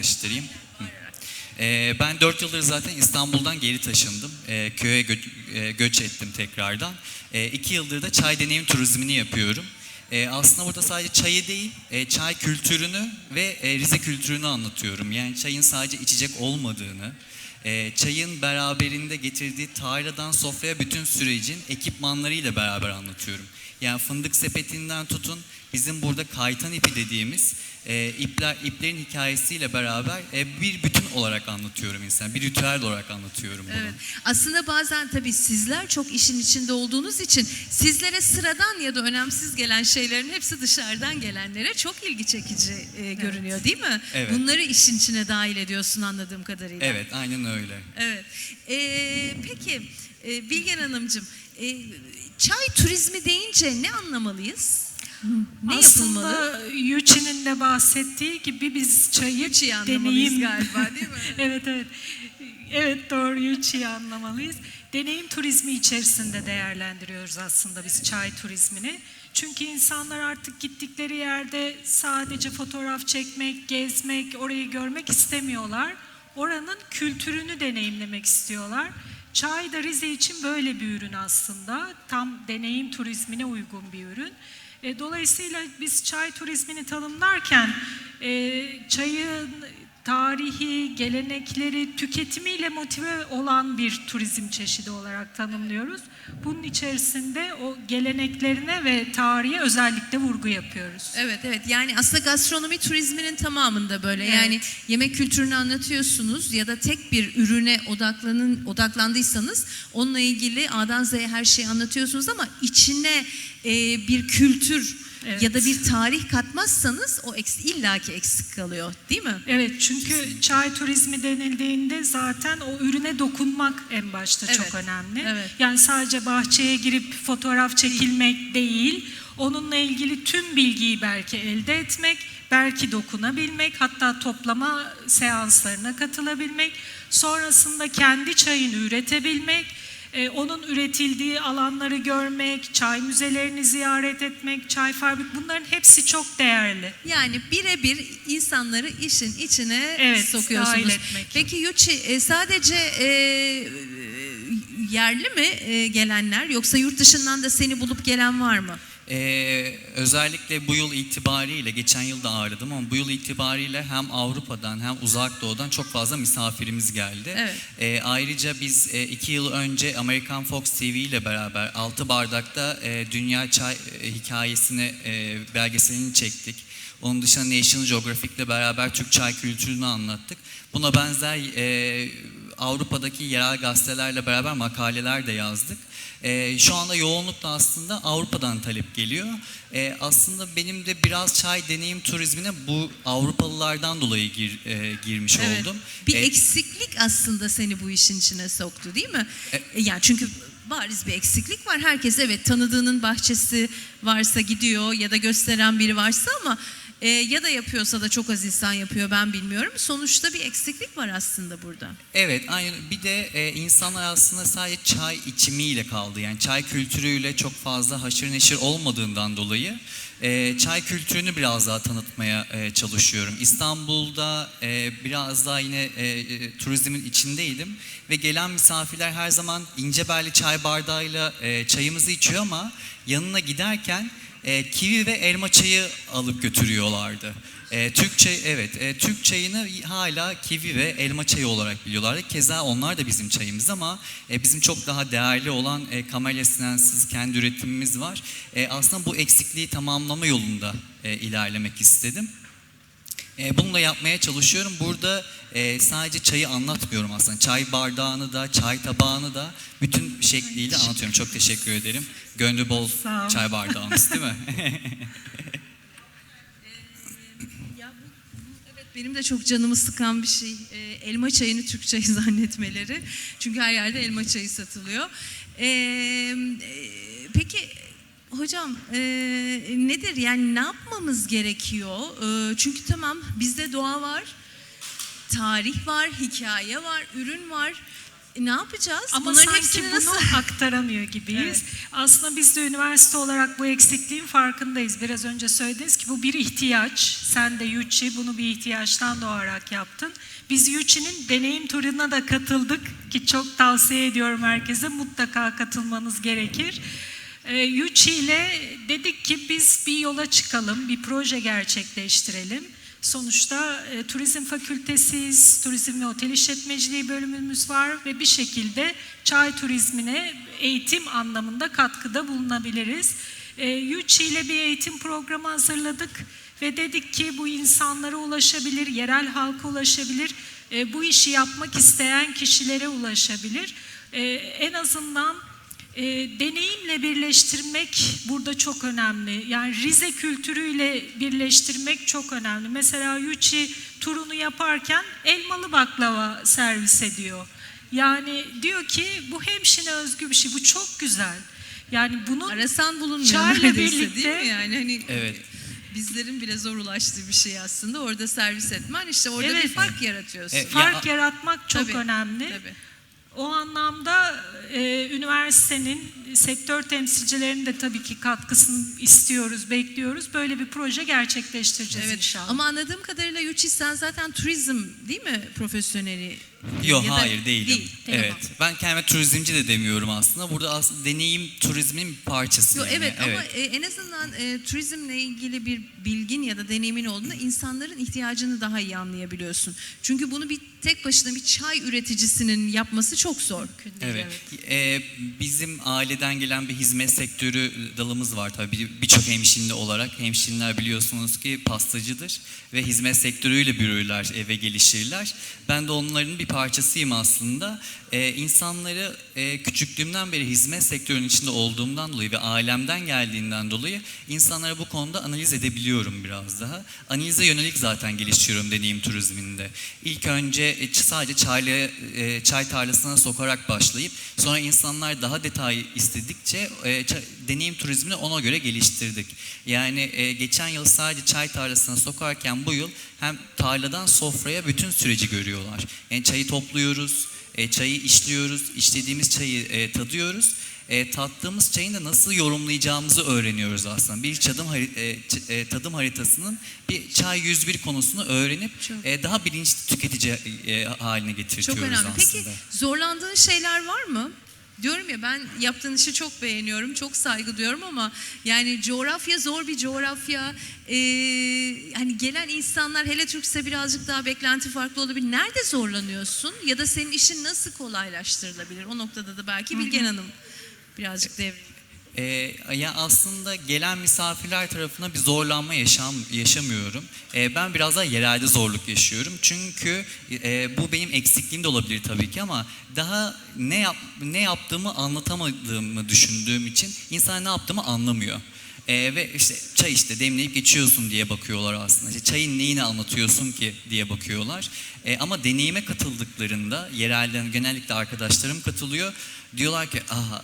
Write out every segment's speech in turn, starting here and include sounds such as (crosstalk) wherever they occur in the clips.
yaklaştırayım. Ee, ben 4 yıldır zaten İstanbul'dan geri taşındım. Ee, köye gö- e, göç ettim tekrardan. 2 yıldır da çay deneyim turizmini yapıyorum. Ee, aslında burada sadece çayı değil, e, çay kültürünü ve e, Rize kültürünü anlatıyorum. Yani çayın sadece içecek olmadığını, e, çayın beraberinde getirdiği tarladan sofraya bütün sürecin ekipmanlarıyla beraber anlatıyorum. Yani fındık sepetinden tutun bizim burada kaytan ipi dediğimiz e, ipler iplerin hikayesiyle beraber e, bir bütün olarak anlatıyorum insan. Bir ritüel olarak anlatıyorum bunu. Evet. Aslında bazen tabii sizler çok işin içinde olduğunuz için sizlere sıradan ya da önemsiz gelen şeylerin hepsi dışarıdan gelenlere çok ilgi çekici e, görünüyor değil mi? Evet. Bunları işin içine dahil ediyorsun anladığım kadarıyla. Evet, aynen öyle. Evet. Ee, peki e, Bilgen Hanımcığım e, çay turizmi deyince ne anlamalıyız? Ne yapılmalı? Aslında Yuchi'nin de bahsettiği gibi biz çayı anlamalıyız deneyim... galiba, değil mi? (laughs) evet evet. Evet doğru Yuchi'yi anlamalıyız. Deneyim turizmi içerisinde değerlendiriyoruz aslında biz çay turizmini. Çünkü insanlar artık gittikleri yerde sadece fotoğraf çekmek, gezmek, orayı görmek istemiyorlar. Oranın kültürünü deneyimlemek istiyorlar. Çay da Rize için böyle bir ürün aslında. Tam deneyim turizmine uygun bir ürün. E, Dolayısıyla biz çay turizmini tanımlarken e, çayın tarihi, gelenekleri, tüketimiyle motive olan bir turizm çeşidi olarak tanımlıyoruz. Bunun içerisinde o geleneklerine ve tarihe özellikle vurgu yapıyoruz. Evet evet yani aslında gastronomi turizminin tamamında böyle Evet. yani yemek kültürünü anlatıyorsunuz ya da tek bir ürüne odaklanın odaklandıysanız onunla ilgili A'dan Z'ye her şeyi anlatıyorsunuz ama içine e, bir kültür Evet. ya da bir tarih katmazsanız o eks, illaki eksik kalıyor değil mi? Evet çünkü çay turizmi denildiğinde zaten o ürüne dokunmak en başta Evet, çok önemli. evet. Yani sadece bahçeye girip fotoğraf çekilmek değil, onunla ilgili tüm bilgiyi belki elde etmek, belki dokunabilmek, hatta toplama seanslarına katılabilmek, sonrasında kendi çayını üretebilmek, e, onun üretildiği alanları görmek, çay müzelerini ziyaret etmek, çay fabrik bunların hepsi çok değerli. Yani birebir insanları işin içine Evet, sokuyorsunuz. etmek. Peki Yuçi e, sadece e, yerli mi e, gelenler yoksa yurt dışından da seni bulup gelen var mı? Ee, özellikle bu yıl itibariyle, geçen yıl da ağırladım ama bu yıl itibariyle hem Avrupa'dan hem Uzak Doğu'dan çok fazla misafirimiz geldi. Evet. Ee, ayrıca biz e, iki yıl önce American Fox TV ile beraber Altı Bardak'ta e, Dünya Çay e, hikayesini, e, belgeselini çektik. Onun dışında National Geographic ile beraber Türk çay kültürünü anlattık. Buna benzer e, Avrupa'daki yerel gazetelerle beraber makaleler de yazdık. E, şu anda yoğunlukla aslında Avrupa'dan talep geliyor. E, aslında benim de biraz çay deneyim turizmine bu Avrupalılardan dolayı gir, e, girmiş oldum. Bir E, eksiklik aslında seni bu işin içine soktu değil mi? E- E, yani çünkü bariz bir eksiklik var. Herkes evet tanıdığının bahçesi varsa gidiyor ya da gösteren biri varsa ama e, ya da yapıyorsa da çok az insan yapıyor ben bilmiyorum. Sonuçta bir eksiklik var aslında burada. Evet, aynen. Bir de e, insanlar aslında sadece çay içimiyle kaldı. Yani çay kültürüyle çok fazla haşır neşir olmadığından dolayı e, çay kültürünü biraz daha tanıtmaya e, çalışıyorum. İstanbul'da e, biraz daha yine e, e, turizmin içindeydim ve gelen misafirler her zaman ince belli çay bardağıyla e, çayımızı içiyor ama yanına giderken e, kivi ve elma çayı alıp götürüyorlardı. E, Türk çayı, evet, e, Türk çayını hala kivi ve elma çayı olarak biliyorlardı. Keza onlar da bizim çayımız ama e, bizim çok daha değerli olan e, kamelya sinensiz kendi üretimimiz var. E, aslında bu eksikliği tamamlama yolunda e, ilerlemek istedim. E, bunu da yapmaya çalışıyorum. Burada e, sadece çayı anlatmıyorum aslında. Çay bardağını da, çay tabağını da bütün şekliyle anlatıyorum. Çok teşekkür ederim. Gönlü bol çay bardağımız değil mi? (laughs) Ya bu, bu evet benim de çok canımı sıkan bir şey. Ee, elma çayını Türk çayı (laughs) zannetmeleri. Çünkü her yerde elma çayı satılıyor. Ee, e, peki hocam e, nedir yani ne yapmamız gerekiyor? Ee, çünkü tamam bizde doğa var, tarih var, hikaye var, ürün var. E, ne yapacağız? Ama Bunların sanki bunu nasıl? (laughs) aktaramıyor gibiyiz. Evet. Aslında biz de üniversite olarak bu eksikliğin farkındayız. Biraz önce söylediniz ki bu bir ihtiyaç. Sen de Yuchi bunu bir ihtiyaçtan doğarak yaptın. Biz Yuchi'nin deneyim turuna da katıldık ki çok tavsiye ediyorum herkese. Mutlaka katılmanız gerekir. Ee, Yuchi ile dedik ki biz bir yola çıkalım, bir proje gerçekleştirelim. Sonuçta e, turizm fakültesiyiz, turizm ve otel işletmeciliği bölümümüz var ve bir şekilde çay turizmine eğitim anlamında katkıda bulunabiliriz. E, Yuchi ile bir eğitim programı hazırladık ve dedik ki bu insanlara ulaşabilir, yerel halka ulaşabilir, e, bu işi yapmak isteyen kişilere ulaşabilir. E, en azından e, deneyimle birleştirmek burada çok önemli. Yani Rize kültürüyle birleştirmek çok önemli. Mesela Yuchi turunu yaparken elmalı baklava servis ediyor. Yani diyor ki bu hemşine özgü bir şey. Bu çok güzel. Yani bunun Arasan bulunmuyor Çayla neredeyse birlikte- değil mi yani? Hani Evet. bizlerin bile zor ulaştığı bir şey aslında. Orada servis etmen işte orada Evet. bir fark yaratıyorsun. Evet. fark Ya- yaratmak çok Tabii, önemli. Tabii. O anlamda e, üniversitenin sektör temsilcilerinin de tabii ki katkısını istiyoruz, bekliyoruz. Böyle bir proje gerçekleştireceğiz Evet. inşallah. Ama anladığım kadarıyla Yuchi sen zaten turizm değil mi profesyoneli? Yok Ya hayır değilim. Değil. Tamam. Evet. Ben kendime turizmci de demiyorum aslında. Burada aslında deneyim turizmin bir parçası. Yo, yani. evet, ama e, en azından e, turizmle ilgili bir bilgin ya da deneyimin olduğunda insanların ihtiyacını daha iyi anlayabiliyorsun. Çünkü bunu bir tek başına bir çay üreticisinin yapması çok zor. Mümkün değil, Evet. Ee, bizim aileden gelen bir hizmet sektörü dalımız var tabii. Bir- Birçok hemşinli olarak. Hemşinler biliyorsunuz ki pastacıdır ve hizmet sektörüyle büyürler e, ve gelişirler. Ben de onların bir parçasıyım aslında. Ee, insanları e, küçüklüğümden beri hizmet sektörünün içinde olduğumdan dolayı ve ailemden geldiğinden dolayı insanlara bu konuda analiz edebiliyorum biraz daha. Analize yönelik zaten geliştiriyorum deneyim turizminde. İlk önce e, sadece çayla, e, çay tarlasına sokarak başlayıp sonra insanlar daha detay istedikçe e, ça- deneyim turizmini ona göre geliştirdik. Yani e, geçen yıl sadece çay tarlasına sokarken bu yıl hem tarladan sofraya bütün süreci görüyorlar. Yani çayı topluyoruz, e, çayı işliyoruz, işlediğimiz çayı e, tadıyoruz. E, tattığımız çayın da nasıl yorumlayacağımızı öğreniyoruz aslında. Bir hari- e, e, tadım haritasının bir çay 101 konusunu öğrenip Çok- e, daha bilinçli tüketici e, haline getirtiyoruz Çok önemli. aslında. Peki zorlandığın şeyler var mı? Diyorum ya ben yaptığın işi çok beğeniyorum, çok saygı duyuyorum ama yani coğrafya zor bir coğrafya. Ee, hani gelen insanlar hele Türkse birazcık daha beklenti farklı olabilir. Nerede zorlanıyorsun ya da senin işin nasıl kolaylaştırılabilir? O noktada da belki Bilgen Hanım birazcık devreye. E, ya aslında gelen misafirler tarafına bir zorlanma yaşam yaşamıyorum. E, ben biraz daha yerelde zorluk yaşıyorum. Çünkü e, bu benim eksikliğim de olabilir tabii ki ama daha ne yap ne yaptığımı anlatamadığımı düşündüğüm için insan ne yaptığımı anlamıyor. E, ve işte çay işte demleyip geçiyorsun diye bakıyorlar aslında. İşte çayın neyini anlatıyorsun ki diye bakıyorlar. E, ama deneyime katıldıklarında yerelden genellikle arkadaşlarım katılıyor. Diyorlar ki aha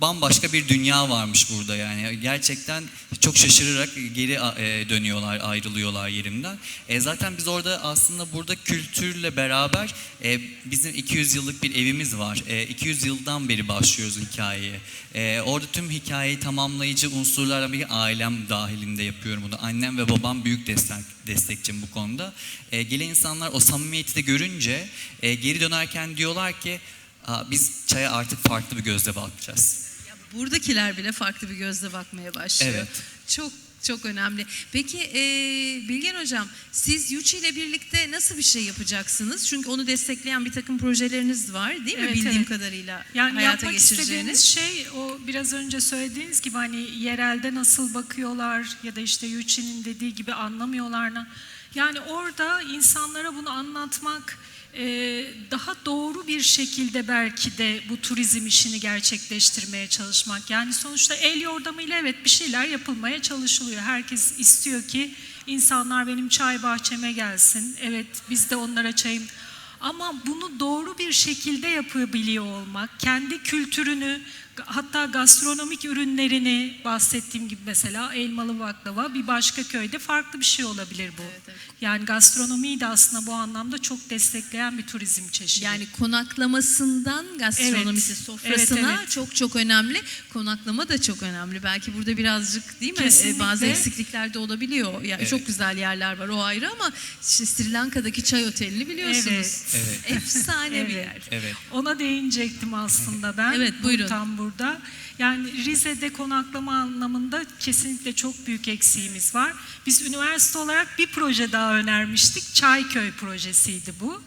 bambaşka bir dünya varmış burada yani. Gerçekten çok şaşırarak geri e, dönüyorlar, ayrılıyorlar yerimden. E, zaten biz orada aslında burada kültürle beraber e, bizim 200 yıllık bir evimiz var. E, 200 yıldan beri başlıyoruz hikayeye. E, orada tüm hikayeyi tamamlayıcı unsurlarla bir ailem dahilinde yapıyorum bunu. Annem ve babam büyük destek destekçim bu konuda. E, gelen insanlar o samimiyeti de görünce e, geri dönerken diyorlar ki biz çaya artık farklı bir gözle bakacağız. Buradakiler bile farklı bir gözle bakmaya başlıyor. Evet. Çok çok önemli. Peki e, Bilgen Hocam siz Yuchi ile birlikte nasıl bir şey yapacaksınız? Çünkü onu destekleyen bir takım projeleriniz var değil mi Evet, bildiğim evet. kadarıyla Yani hayata yapmak geçireceğiniz? şey o biraz önce söylediğiniz gibi hani yerelde nasıl bakıyorlar ya da işte Yuchi'nin dediği gibi anlamıyorlar. mı? Yani orada insanlara bunu anlatmak daha doğru bir şekilde belki de bu turizm işini gerçekleştirmeye çalışmak. Yani sonuçta el yordamıyla evet bir şeyler yapılmaya çalışılıyor. Herkes istiyor ki insanlar benim çay bahçeme gelsin. Evet biz de onlara çayım ama bunu doğru bir şekilde yapabiliyor olmak, kendi kültürünü Hatta gastronomik ürünlerini bahsettiğim gibi mesela elmalı baklava bir başka köyde farklı bir şey olabilir bu. Evet, evet. Yani gastronomiyi de aslında bu anlamda çok destekleyen bir turizm çeşidi. Yani konaklamasından gastronomisi Evet, sofrasına evet, evet. çok çok önemli. Konaklama da çok önemli. Belki burada birazcık değil mi? Kesinlikle. Ee, Bazı eksiklikler de olabiliyor. Yani Evet. çok güzel yerler var o ayrı ama işte Sri Lanka'daki çay otelini biliyorsunuz. Evet. Evet. (laughs) Efsane bir Evet. yer. Evet. Ona değinecektim aslında ben. Evet, Bu- buyurun. Tam burada. Yani Rize'de konaklama anlamında kesinlikle çok büyük eksiğimiz var. Biz üniversite olarak bir proje daha önermiştik. Çayköy projesiydi bu.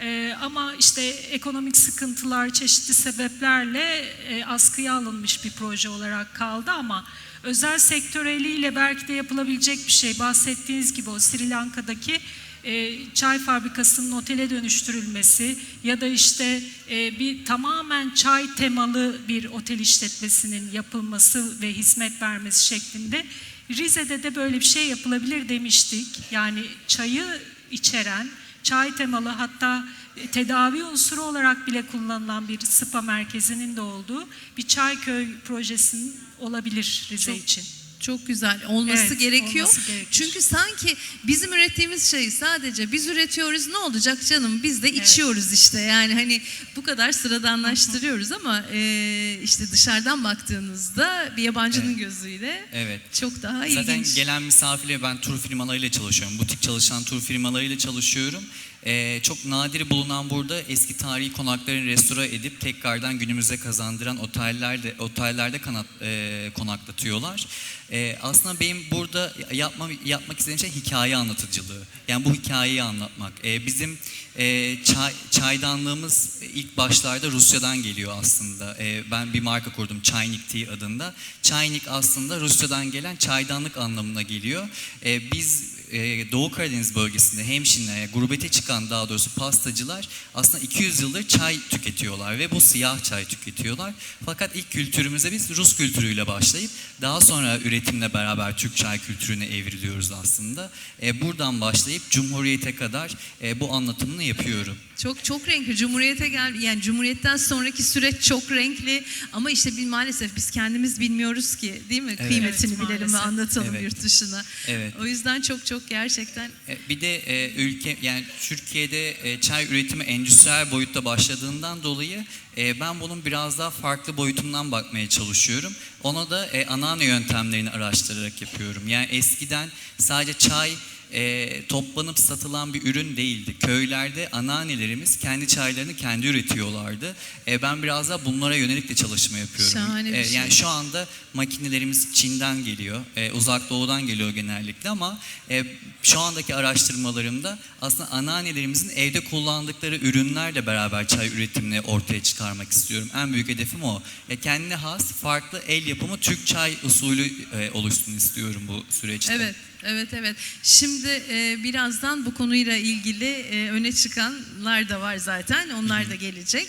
Ee, ama işte ekonomik sıkıntılar çeşitli sebeplerle e, askıya alınmış bir proje olarak kaldı ama özel sektör eliyle belki de yapılabilecek bir şey. Bahsettiğiniz gibi o Sri Lanka'daki e, çay fabrikasının otele dönüştürülmesi ya da işte e, bir tamamen çay temalı bir otel işletmesinin yapılması ve hizmet vermesi şeklinde Rize'de de böyle bir şey yapılabilir demiştik. Yani çayı içeren, çay temalı hatta tedavi unsuru olarak bile kullanılan bir spa merkezinin de olduğu bir çayköy projesinin olabilir Rize Çok için. Çok güzel olması Evet, gerekiyor. olması gerekir. Çünkü sanki bizim ürettiğimiz şeyi sadece biz üretiyoruz ne olacak canım biz de Evet. içiyoruz işte. Yani hani bu kadar sıradanlaştırıyoruz ama e, işte dışarıdan baktığınızda bir yabancının Evet. gözüyle Evet. çok daha Zaten ilginç. gelen misafirle ben tur firmalarıyla çalışıyorum. Butik çalışan tur firmalarıyla çalışıyorum. Ee, çok nadir bulunan burada eski tarihi konaklarını restore edip tekrardan günümüze kazandıran otellerde otellerde kanat, e, konaklatıyorlar. Ee, aslında benim burada yapmam, yapmak istediğim şey hikaye anlatıcılığı. Yani bu hikayeyi anlatmak. Ee, bizim e, çay, çaydanlığımız ilk başlarda Rusya'dan geliyor aslında. Ee, ben bir marka kurdum Çaynik Tea adında. Çaynik aslında Rusya'dan gelen çaydanlık anlamına geliyor. Ee, biz e, Doğu Karadeniz bölgesinde hemşinler, yani gurbete çıkan daha doğrusu pastacılar aslında 200 yıldır çay tüketiyorlar ve bu siyah çay tüketiyorlar. Fakat ilk kültürümüze biz Rus kültürüyle başlayıp daha sonra üretimle beraber Türk çay kültürüne evriliyoruz aslında. E, buradan başlayıp Cumhuriyete kadar e, bu anlatımını yapıyorum. Çok çok renkli. Cumhuriyete gel yani Cumhuriyet'ten sonraki süreç çok renkli ama işte bir maalesef biz kendimiz bilmiyoruz ki değil mi? Evet. Kıymetini Evet, bilelim ve anlatalım Evet. yurt dışına. Evet. O yüzden çok çok gerçekten E, Bir de e, ülke yani Türkiye'de e, çay üretimi endüstriyel boyutta başladığından dolayı e, ben bunun biraz daha farklı boyutundan bakmaya çalışıyorum. Ona da e, anneanne yöntemlerini araştırarak yapıyorum. Yani eskiden sadece çay e, toplanıp satılan bir ürün değildi. Köylerde anneannelerimiz kendi çaylarını kendi üretiyorlardı. E, ben biraz daha bunlara yönelik de çalışma yapıyorum. Şahane bir E, şey. Yani şu anda makinelerimiz Çin'den geliyor, e, uzak doğudan geliyor genellikle ama e, şu andaki araştırmalarımda aslında anneannelerimizin evde kullandıkları ürünlerle beraber çay üretimini ortaya çıkarmak istiyorum. En büyük hedefim o. E, kendine has, farklı el yapımı Türk çay usulü e, oluşsun istiyorum bu süreçte. Evet, evet, evet. Şimdi e, birazdan bu konuyla ilgili e, öne çıkanlar da var zaten. Onlar da gelecek.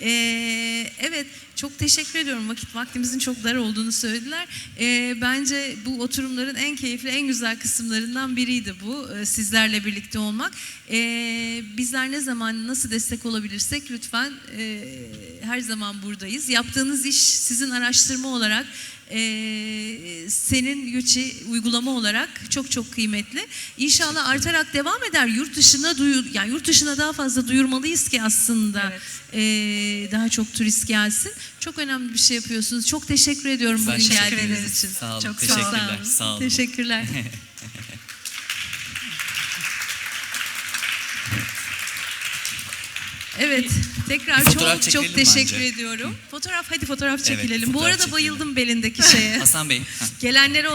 E, evet, çok teşekkür ediyorum. Vakit vaktimizin çok dar olduğunu söylediler. E, bence bu oturumların en keyifli, en güzel kısımlarından biriydi bu. e, sizlerle birlikte olmak. E, bizler ne zaman nasıl destek olabilirsek lütfen e, her zaman buradayız. Yaptığınız iş sizin araştırma olarak ee, senin Yuçi uygulama olarak çok çok kıymetli. İnşallah artarak devam eder. Yurt dışına duyur, yani yurt dışına daha fazla duyurmalıyız ki aslında Evet. ee, daha çok turist gelsin. Çok önemli bir şey yapıyorsunuz. Çok teşekkür ediyorum Ben bugün geldiğiniz için. Sağ olun. Çok sağ olun. Teşekkürler. Sağ olun. Teşekkürler. (laughs) Evet, tekrar Bir fotoğraf çok çok çekelim teşekkür bence. ediyorum. Fotoğraf, hadi fotoğraf çekilelim. Bu fotoğraf arada çekelim. bayıldım belindeki şeye. Hasan Bey. Gelenlere onu